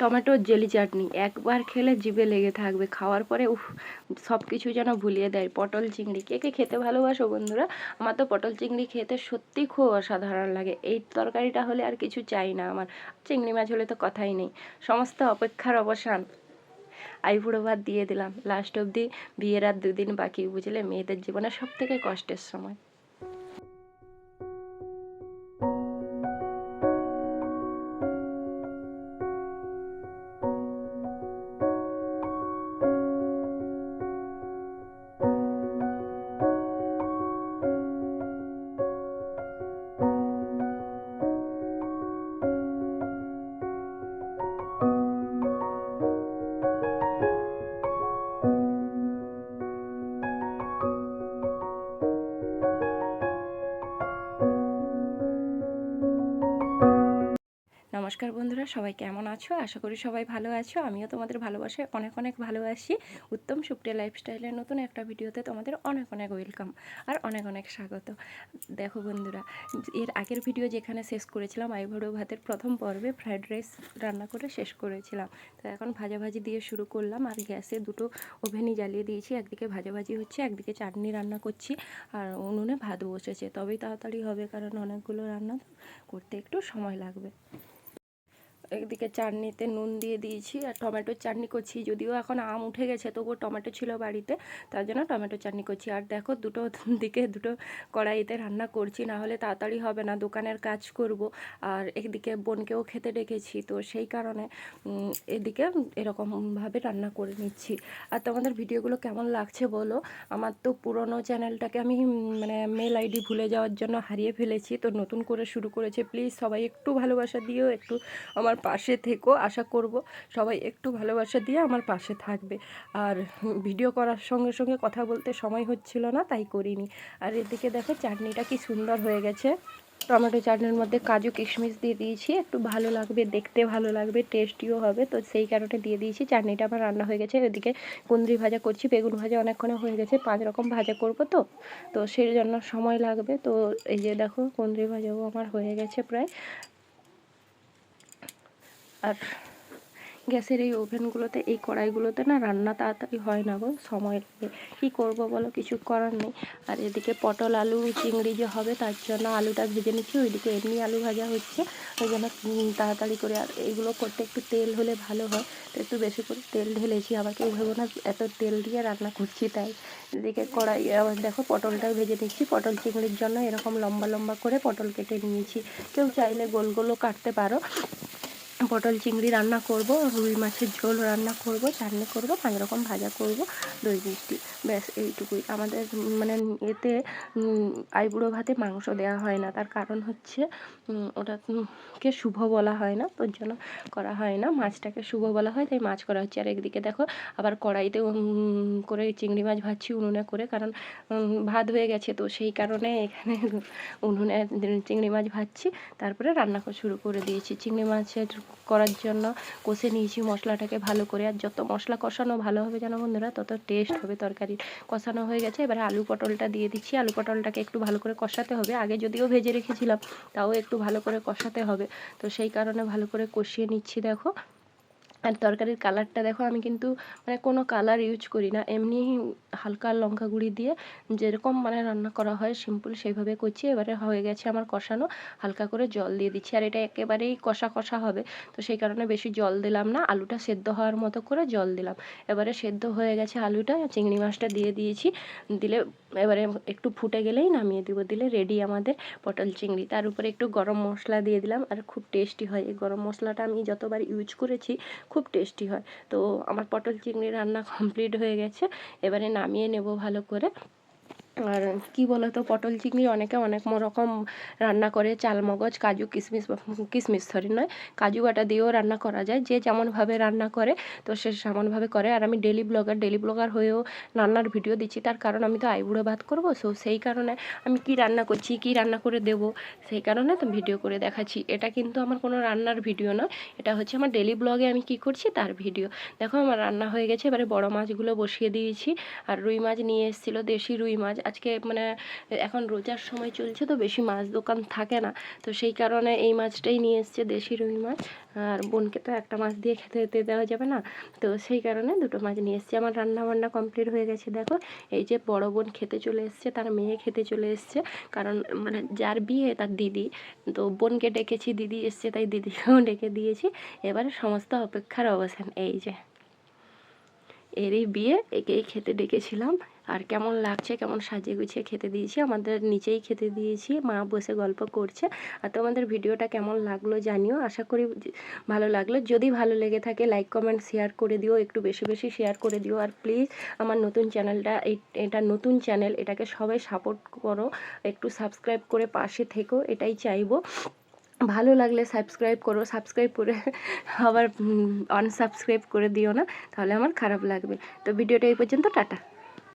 টমেটোর জেলি চাটনি, একবার খেলে জিভে লেগে থাকবে। খাওয়ার পরে, উফ সব কিছু যেন ভুলিয়ে দেয়। পটল চিংড়ি, কে কে খেতে ভালোবাসো বন্ধুরা? আমার তো পটল চিংড়ি খেতে সত্যি খুব অসাধারণ লাগে। এই তরকারিটা হলে আর কিছু চাই না আমার। চিংড়ি মাছ হলে তো কথাই নেই। সমস্ত অপেক্ষার অবসান। আইবুড়ো ভাত দিয়ে দিলাম। লাস্ট অবধি বিয়ের আর দুদিন বাকি, বুঝলে? মেয়েদের জীবনে সব থেকে কষ্টের সময়। নমস্কার বন্ধুরা, সবাই কেমন আছো? আশা করি সবাই ভালো আছো। আমিও তোমাদের ভালোবাসে অনেক অনেক ভালোবাসি উত্তম সুপ্রিয়া লাইফস্টাইলের নতুন একটা ভিডিওতে তোমাদের অনেক অনেক ওয়েলকাম আর অনেক অনেক স্বাগত। দেখো বন্ধুরা, এর আগের ভিডিও যেখানে শেষ করেছিলাম, আইভরো ভাতের প্রথম পর্বে ফ্রাইড রাইস রান্না করে শেষ করেছিলাম। তো এখন ভাজাভাজি দিয়ে শুরু করলাম আর গ্যাসে দুটো ওভেনই জ্বালিয়ে দিয়েছি। একদিকে ভাজাভাজি হচ্ছে, একদিকে চাটনি রান্না করছি আর উনুনে ভাত বসেছে। তবেই তাড়াতাড়ি হবে কারণ অনেকগুলো রান্না করতে একটু সময় লাগবে। একদিকে চাটনিতে নুন দিয়ে দিয়েছি আর টমেটোর চাটনি করছি। যদিও এখন আম উঠে গেছে, তবুও টমেটো ছিল বাড়িতে, তার জন্য টমেটো চাটনি করছি। আর দেখো দুটো দিকে দুটো কড়াইতে রান্না করছি, না হলে তাড়াতাড়ি হবে না, দোকানের কাজ করব। আর একদিকে বোনকেও খেতে ডেকেছি, তো সেই কারণে এদিকে এরকমভাবে রান্না করে নিচ্ছি। আর তোমাদের ভিডিওগুলো কেমন লাগছে বলো? আমার তো পুরনো চ্যানেলটাকে আমি মানে মেল আইডি ভুলে যাওয়ার জন্য হারিয়ে ফেলেছি, তো নতুন করে শুরু করেছে, প্লিজ সবাই একটু ভালোবাসা দিও, একটু আমার পাশে থেকো, আশা করব সবাই একটু ভালোবাসা দিয়ে আমার পাশে থাকবে। আর ভিডিও করার সঙ্গে সঙ্গে কথা বলতে সময় হচ্ছিল না, তাই করিনি। আর এদিকে দেখো চাটনিটা কি সুন্দর হয়ে গেছে। টমেটো চাটনির মধ্যে কাজু কিশমিশ দিয়ে দিয়েছি, একটু ভালো লাগবে, দেখতে ভালো লাগবে, টেস্টিও হবে। তো সেই কারণে দিয়ে দিয়েছি, চাটনিটা আমার রান্না হয়ে গেছে। এদিকে কুন্দ্রি ভাজা করছি, বেগুন ভাজা অনেকক্ষণে হয়ে গেছে, পাঁচ রকম ভাজা করব তো। তো সেই জন্য সময় লাগবে। তো এই যে দেখো কুন্দ্রি ভাজাও আমার হয়ে গেছে প্রায়। আর গ্যাসের এই ওভেনগুলোতে, এই কড়াইগুলোতে না রান্না তাড়াতাড়ি হয় না গো, সময় লাগে। কী করব বলো, কিছু করার নেই। আর এদিকে পটল, আলু, চিংড়ি যে হবে, তার জন্য আলুটা ভেজে নিচ্ছি। ওইদিকে এমনি আলু ভাজা হচ্ছে। ওই জন্য তাড়াতাড়ি করে আর এইগুলো করতে একটু তেল হলে ভালো হয়। তো একটু বেশি করে তেল ঢেলেছি, আবার কেউ ভেবো না এত তেল দিয়ে রান্না করছি তাই। এদিকে কড়াই আবার দেখো পটলটা ভেজে নিচ্ছি। পটল, চিংড়ির জন্য এরকম লম্বা লম্বা করে পটল কেটে নিয়েছি। কেউ চাইলে গোল গোলও কাটতে পারো। পটল চিংড়ি রান্না করব, রুই মাছের ঝোল রান্না করব, চাটনি করব, পাঁচ রকম ভাজা করব, দই মিষ্টি। ব্যাস, এইটুকুই। আমাদের মানে এতে আইবুড়ো ভাতে মাংস দেওয়া হয় না। তার কারণ হচ্ছে ওটাকে শুভ বলা হয় না তোর জন্য করা হয় না। মাছটাকে শুভ বলা হয়, তাই মাছ করা হচ্ছে। আর একদিকে দেখো, আবার কড়াইতে করে চিংড়ি মাছ ভাজছি উনুনে করে, কারণ ভাত হয়ে গেছে। তো সেই কারণে এখানে উনুনে চিংড়ি মাছ ভাজছি। তারপরে রান্না শুরু করে দিয়েছি। চিংড়ি মাছের করার জন্য কষে নিয়েছি মশলাটাকে ভালো করে। আর যত মশলা কষানো ভালো হবে যেন বন্ধুরা, তত টেস্ট হবে তরকারির কষানো হয়ে গেছে। এবারে আলু পটলটা দিয়ে দিচ্ছি। আলু পটলটাকে একটু ভালো করে কষাতে হবে। আগে যদিও ভেজে রেখেছিলাম, তাও একটু ভালো করে কষাতে হবে। তো সেই কারণে ভালো করে কষিয়ে নিচ্ছি, দেখো। আর তরকারির কালারটা দেখো, আমি কিন্তু মানে কোনো কালার ইউজ করি না। এমনি হালকা লঙ্কা গুঁড়ি দিয়ে যেরকম মানে রান্না করা হয় সিম্পল সেইভাবে করছি। এবারে হয়ে গেছে আমার কষানো। হালকা করে জল দিয়ে দিচ্ছি। আর এটা একেবারেই কষা কষা হবে। তো সেই কারণে বেশি জল দিলাম না। আলুটা সেদ্ধ হওয়ার মতো করে জল দিলাম। এবারে সেদ্ধ হয়ে গেছে আলুটা। চিংড়ি মাছটা দিয়ে দিয়েছি। দিলে এবারে একটু ফুটে গেলেই নামিয়ে দিব। দিলে রেডি আমাদের পটল চিংড়ি। তার উপরে একটু গরম মশলা দিয়ে দিলাম। আর খুব টেস্টি হয়। এই গরম মশলাটা আমি যতবার ইউজ করেছি খুব টেস্টি হয়। তো আমার পটল চিংড়ি রান্না কমপ্লিট হয়ে গেছে। এবারে নামিয়ে নেব ভালো করে। আর কি বলো তো পটল চিংড়ি অনেকে অনেক রকম রান্না করে, চাল, মগজ, কাজু কিশমিশ কিশমিশ সরি নয়, কাজু বাটা দিয়েও রান্না করা যায়, যে যেমনভাবে রান্না করে, তো সে সেমনভাবে করে। আর আমি ডেলি ব্লগার ডেলি ব্লগার হয়েও রান্নার ভিডিও দিচ্ছি, তার কারণ আমি তো আইবুড়ো ভাত করব সো সেই কারণে আমি কি রান্না করছি, কি রান্না করে দেবো, সেই কারণে তো ভিডিও করে দেখাচ্ছি। এটা কিন্তু আমার কোনো রান্নার ভিডিও নয়, এটা হচ্ছে আমার ডেলি ব্লগে আমি কি করছি, তার ভিডিও দেখো, আমার রান্না হয়ে গেছে, এবারে বড় মাছগুলো বসিয়ে দিয়েছি, আর রুই মাছ নিয়ে এসেছিল দেশি রুই মাছ আজকে মানে এখন রোজার সময় চলছে তো বেশি মাছ দোকান থাকে না। তো সেই কারণে এই মাছটাই নিয়ে এসছে দেশি রুই মাছ। আর বোনকে তো একটা মাছ দিয়ে খেতে খেতে দেওয়া যাবে না। তো সেই কারণে দুটো মাছ নিয়ে এসছি। আমার রান্না বান্না কমপ্লিট হয়ে গেছে, দেখো। এই যে বড় বোন খেতে চলে এসছে, তার মেয়ে খেতে চলে এসছে। কারণ মানে যার বিয়ে, তার দিদি। তো বোনকে ডেকেছি, দিদি এসছে, তাই দিদিকেও ডেকে দিয়েছি। এবারে সমস্ত অপেক্ষার অবসান, এই যে। এরই বিয়ে, একেই খেতে ডেকেছিলাম। আর কেমন লাগছে, কেমন সাজিয়ে গুছিয়ে খেতে দিয়েছি, আমাদের নিচেই খেতে দিয়েছি। মা বসে গল্প করছে। আর তোমাদের ভিডিওটা কেমন লাগল জানিও। আশা করি ভালো লাগল। যদি ভালো লেগে থাকে লাইক কমেন্ট শেয়ার করে দিও। একটু বেশি বেশি শেয়ার করে দিও। আর প্লিজ আমার নতুন চ্যানেলটা এটা নতুন চ্যানেল, এটাকে সবাই সাপোর্ট করো। একটু সাবস্ক্রাইব করে পাশে থেকো, এটাই চাইব। ভালো লাগলে সাবস্ক্রাইব করো সাবস্ক্রাইব করে আবার আনসাবস্ক্রাইব করে দিও না, তাহলে আমার খারাপ লাগবে। তো ভিডিওটা এই পর্যন্ত, টাটা।